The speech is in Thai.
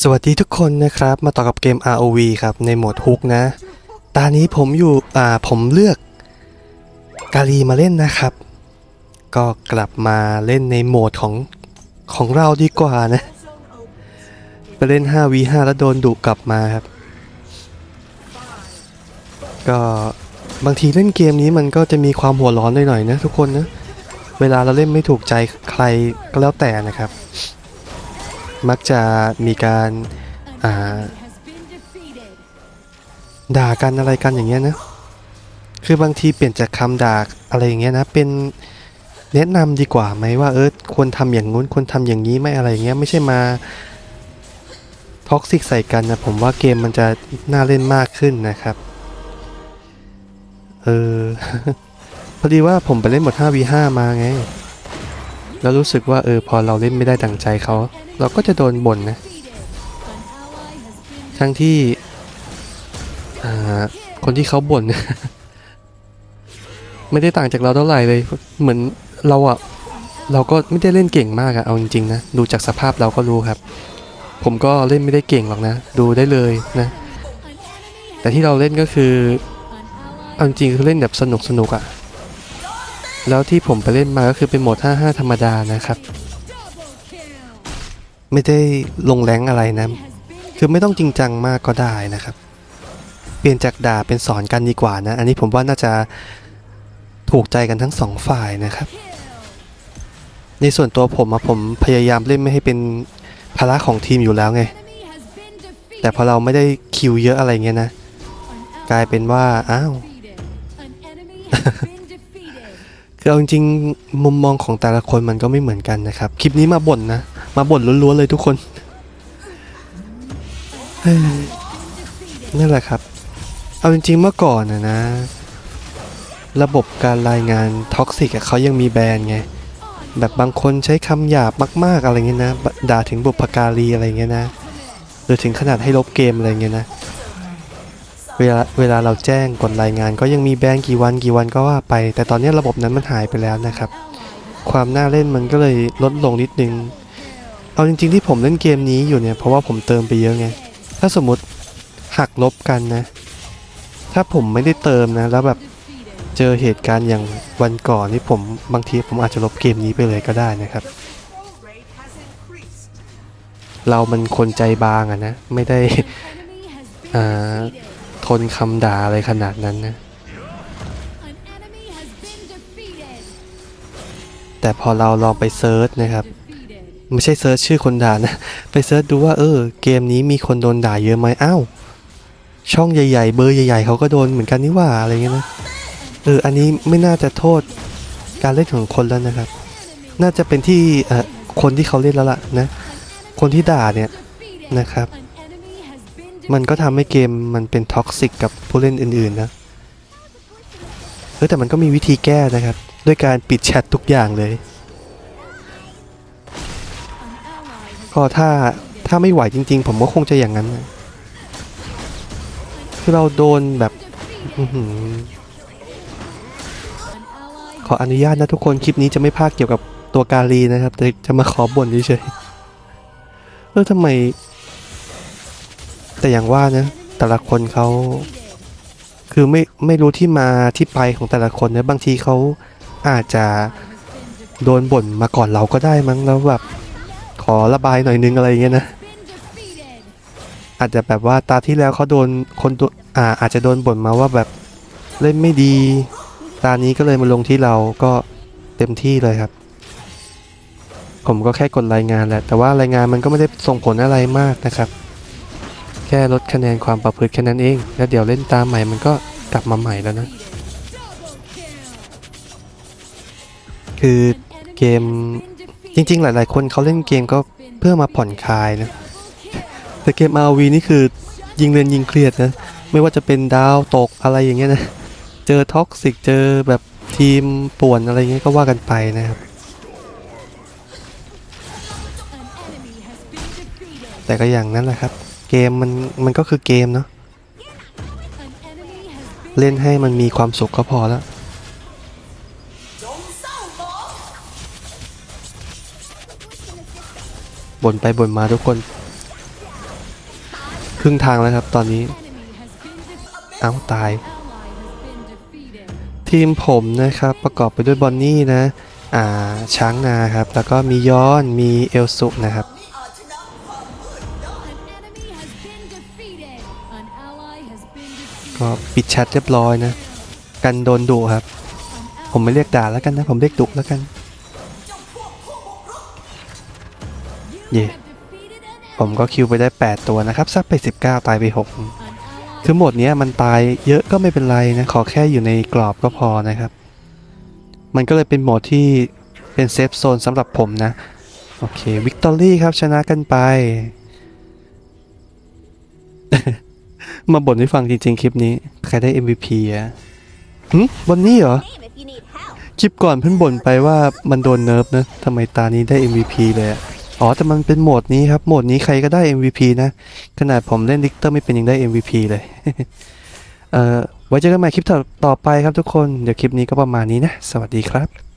สวัสดีทุกคนนะครับ มาต่อกับเกม ROV ครับ ในโหมดฮุกนะตอนนี้ผมอยู่ อ่า ผมเลือกกาลีมาเล่นนะครับ ก็กลับมาเล่นในโหมดของของเราดีกว่านะ ไปเล่น 5v5 แล้วโดนดุกลับมาครับ ก็บางทีเล่นเกมนี้มันก็จะมีความหัวร้อนหน่อยๆนะทุกคนนะ เวลาเราเล่นไม่ถูกใจใครก็แล้วแต่นะครับ มักจะมีการาด่ากันอะไรกันอย่างเงี้ยนะ คือบางทีเปลี่ยนจากคำด่าอะไรอย่างเงี้ยนะ เป็นแนะนำดีกว่าไหมว่าเออควรทำอย่างงู้นควรทำอย่างนี้ไม่อะไรเงี้ยไม่ใช่มาท็อกซิกใส่กันนะผมว่าเกมมันจะน่าเล่นมากขึ้นนะครับ เออ พอดีว่าผมไปเล่นหมด 5v5 มาไง แล้วรู้สึกว่าเออพอเราเล่นไม่ได้ดังใจเขา เราก็จะโดนบ่นนะ ทั้งที่คนที่เขาบ่น ไม่ได้ต่างจากเราเท่าไหร่เลย เหมือนเราอะเราก็ไม่ได้เล่นเก่งมากอะเอาจริงๆนะ ดูจากสภาพเราก็รู้ครับ ผมก็เล่นไม่ได้เก่งหรอกนะ ดูได้เลยนะ แต่ที่เราเล่นก็คือเอาจริงๆคือเล่นแบบสนุกสนุกๆอะ แล้วที่ผมไปเล่นมาก็คือเป็นโหมด 55 ธรรมดานะครับ ไม่ได้ลงแรงอะไรนะ คือไม่ต้องจริงจังมากก็ได้นะครับ เปลี่ยนจากด่าเป็นสอนกันดีกว่านะ อันนี้ผมว่าน่าจะถูกใจกันทั้งสองฝ่ายนะครับ ในส่วนตัวผมอะผมพยายามเล่นไม่ให้เป็นภาระของทีมอยู่แล้วไง แต่พอเราไม่ได้คิวเยอะอะไรเงี้ยนะ กลายเป็นว่า อ้าว คือเอาจริงๆมุมมองของแต่ละคนมันก็ไม่เหมือนกันนะครับ คลิปนี้มาบ่นนะ มาบ่นล้วนๆเลยทุกคนนั่นแหละครับ เอาจริงๆเมื่อก่อนนะนะ ระบบการรายงานท็อกซิกเขายังมีแบนไง แบบบางคนใช้คำหยาบมากๆอะไรเงี้ยนะ ด่าถึงบุพการีอะไรเงี้ยนะ หรือถึงขนาดให้ลบเกมอะไรเงี้ยนะ เวลาเวลาเราแจ้งกดรายงาน ก็ยังมีแบนกี่วันกี่วันก็ว่าไป แต่ตอนนี้ระบบนั้นมันหายไปแล้วนะครับ ความน่าเล่นมันก็เลยลดลงนิดนึง เอาจริง ๆ ที่ผมเล่นเกมนี้อยู่เนี่ยเพราะว่าผมเติมไปเยอะไง ถ้าสมมติหักลบกันนะ ถ้าผมไม่ได้เติมนะ แล้วแบบเจอเหตุการณ์อย่างวันก่อนนี่ผมบางทีผมอาจจะลบเกมนี้ไปเลยก็ได้นะครับเรามันคนใจบางอะนะ ไม่ได้อ่า นคำด่าอะไรขนาดนั้นนะ แต่พอเราลองไปเซิร์ชนะครับ ไม่ใช่เซิร์ชชื่อคนด่านะ ไปเซิร์ชดูว่าเออเกมนี้มีคนโดนด่าเยอะไหมอ้าวช่องใหญ่ๆ เบอร์ใหญ่ ๆเขาก็โดนเหมือนกันนี่หว่าอะไรเงี้ยนะเอออันนี้ไม่น่าจะโทษการเล่นของคนแล้วนะครับ น่าจะเป็นที่เอ่อคนที่เขาเล่นแล้วล่ะนะ คนที่ด่าเนี่ยนะครับ มันก็ทำให้เกมมันเป็นท็อกซิกกับผู้เล่นอื่นๆนะเออแต่มันก็มีวิธีแก้นะครับ ด้วยการปิดแชททุกอย่างเลย ก็ถ้าถ้าไม่ไหวจริงๆ ผมก็คงจะอย่างนั้นนะคือเราโดนแบบอขออนุญาตนะทุกคนคลิปนี้จะไม่พากเกี่ยวกับตัวกาลีนะครับ แต่จะมาขอบ่นเฉยๆเออทำไม แต่อย่างว่านะแต่ละคนเขาคือไม่ไม่รู้ที่มาที่ไปของแต่ละคนนะบางทีเขาอาจจะโดนบ่นมาก่อนเราก็ได้มั้งแล้วแบบขอระบายหน่อยนึงอะไรเงี้ยนะ อาจจะแบบว่าตาที่แล้วเขาโดนคนอ่าอาจจะโดนบ่นมาว่าแบบเล่นไม่ดี ตานี้ก็เลยมาลงที่เราก็เต็มที่เลยครับ ผมก็แค่กดรายงานแหละแต่ว่ารายงานมันก็ไม่ได้ส่งผลอะไรมากนะครับ ค่ลดคะแนนความประพฤติแค่นั้นเอง แล้วเดี๋ยวเล่นตามใหม่มันก็กลับมาใหม่แล้วนะ คือเกมจริง ๆ หลาย ๆ คนเขาเล่นเกมก็เพื่อมาผ่อนคลายนะ แต่เกม RV นี่คือยิงเรียนยิงเครียดนะ ไม่ว่าจะเป็นดาวตกอะไรอย่างเงี้ยนะ เจอท็อกซิกเจอแบบทีมป่วนอะไรเงี้ยก็ว่ากันไปนะครับแต่ก็อย่างนั้นแหละครับ เกมมันมันก็คือเกมเนาะเล่นให้มันมีความสุขก็พอแล้วบ่นไปบ่นมาทุกคน ครึ่งทางแล้วครับตอนนี้ เอ้าตาย ทีมผมนะครับ ประกอบไปด้วยบอนนี่นะ อ่าช้างนาครับ แล้วก็มีย้อนมีเอลสุนะครับ ก็ปิดแชทเรียบร้อยนะ กันโดนดุครับ ผมไม่เรียกด่าแล้วกันนะ ผมเรียกดุแล้วกัน เย่ผมก็คิวไปได้ 8 ตัวนะครับ ซักไป 19 ตายไป 6 คือโหมดเนี้ยมันตายเยอะก็ไม่เป็นไรนะ ขอแค่อยู่ในกรอบก็พอนะครับ มันก็เลยเป็นโหมดที่เป็นเซฟโซนสำหรับผมนะ โอเค วิกตอรี่ครับชนะกันไป มาบ่นให้ฟังจริง ๆ คลิปนี้ ใครได้ MVP อะหึบนนี้เหรอ คลิปก่อนเพิ่งบ่นไปว่ามันโดนเนิร์ฟนะทำไมตานี้ได้ MVP เลยอะอ๋อ แต่มันเป็นโหมดนี้ครับ โหมดนี้ใครก็ได้ MVP นะ ขนาดผมเล่นลิกเตอร์ไม่เป็นยังได้ MVP เลย เอ่อ ไว้เจอกันใหม่คลิปต่อไปครับทุกคน เดี๋ยวคลิปนี้ก็ประมาณนี้นะ สวัสดีครับ